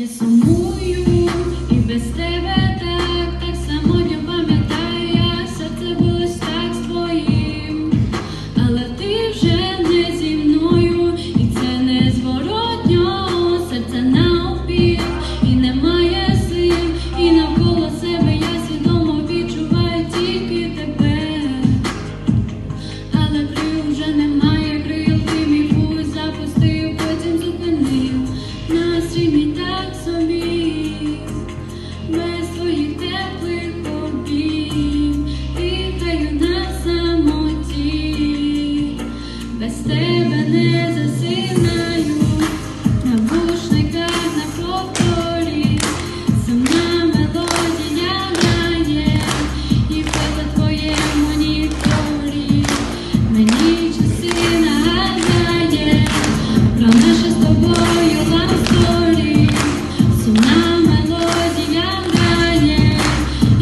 сьогодні сумую і без тебе.